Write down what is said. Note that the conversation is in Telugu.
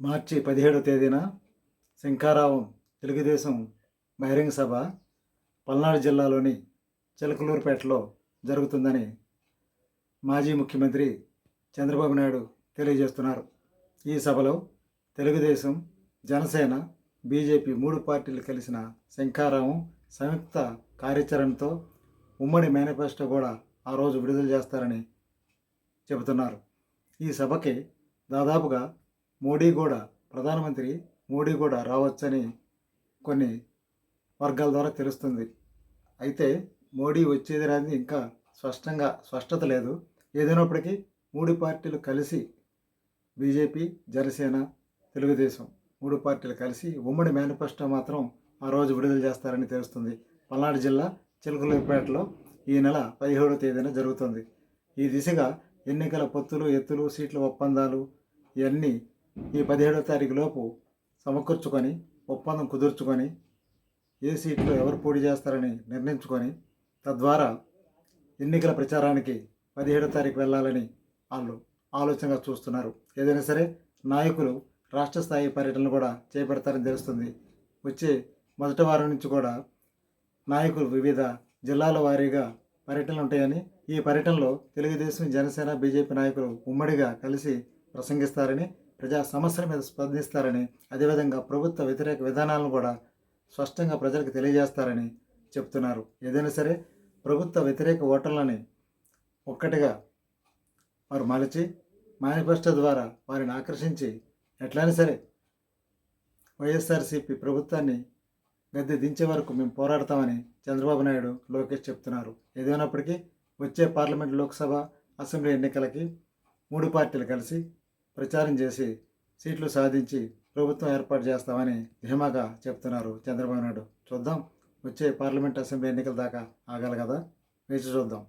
మార్చి పదిహేడవ తేదీన శంఖారావం తెలుగుదేశం బహిరంగ సభ పల్నాడు జిల్లాలోని చిలకలూరుపేటలో జరుగుతుందని మాజీ ముఖ్యమంత్రి చంద్రబాబు నాయుడు తెలియజేస్తున్నారు. ఈ సభలో తెలుగుదేశం జనసేన బీజేపీ మూడు పార్టీలు కలిసిన శంకారావం సంయుక్త కార్యాచరణతో ఉమ్మడి మేనిఫెస్టో కూడా ఆ రోజు విడుదల చేస్తారని చెబుతున్నారు. ఈ సభకి దాదాపుగా మోడీ కూడా ప్రధానమంత్రి మోడీ కూడా రావచ్చని కొన్ని వర్గాల ద్వారా తెలుస్తుంది. అయితే మోడీ వచ్చేది రాని ఇంకా స్పష్టంగా స్పష్టత లేదు. ఏదైనప్పటికీ మూడు పార్టీలు కలిసి బీజేపీ జనసేన తెలుగుదేశం మూడు పార్టీలు కలిసి ఉమ్మడి మేనిఫెస్టో మాత్రం ఆ రోజు విడుదల చేస్తారని తెలుస్తుంది. పల్నాడు జిల్లా చిలకలూరుపేటలో ఈ నెల పదిహేడవ తేదీన జరుగుతుంది. ఈ దిశగా ఎన్నికల పొత్తులు ఎత్తులు సీట్ల ఒప్పందాలు ఇవన్నీ ఈ పదిహేడో తారీఖు లోపు సమకూర్చుకొని ఒప్పందం కుదుర్చుకొని ఏ సీట్లో ఎవరు పోటీ చేస్తారని నిర్ణయించుకొని తద్వారా ఎన్నికల ప్రచారానికి పదిహేడో తారీఖు వెళ్ళాలని వాళ్ళు ఆలోచనగా చూస్తున్నారు. ఏదైనా సరే నాయకులు రాష్ట్ర స్థాయి పర్యటనలు కూడా చేపడతారని తెలుస్తుంది. వచ్చే మొదటి వారం నుంచి కూడా నాయకులు వివిధ జిల్లాల వారీగా పర్యటనలు ఉంటాయని ఈ పర్యటనలో తెలుగుదేశం జనసేన బీజేపీ నాయకులు ఉమ్మడిగా కలిసి ప్రసంగిస్తారని ప్రజా సమస్యల మీద స్పందిస్తారని అదేవిధంగా ప్రభుత్వ వ్యతిరేక విధానాలను కూడా స్పష్టంగా ప్రజలకు తెలియజేస్తారని చెప్తున్నారు. ఏదైనా సరే ప్రభుత్వ వ్యతిరేక ఓటర్లని ఒక్కటిగా వారు మలచి మేనిఫెస్టో ద్వారా వారిని ఆకర్షించి ఎట్లయినా సరే వైఎస్ఆర్సీపీ ప్రభుత్వాన్ని గద్దె దించే వరకు మేము పోరాడతామని చంద్రబాబు నాయుడు లోకేష్ చెప్తున్నారు. ఏదైనప్పటికీ వచ్చే పార్లమెంట్ లోక్సభ అసెంబ్లీ ఎన్నికలకి మూడు పార్టీలు కలిసి ప్రచారం చేసి సీట్లు సాధించి ప్రభుత్వం ఏర్పాటు చేస్తామని ధీమాగా చెప్తున్నారు చంద్రబాబు నాయుడు. చూద్దాం. వచ్చే పార్లమెంట్ అసెంబ్లీ ఎన్నికల దాకా ఆగాలి కదా. వేచి చూద్దాం.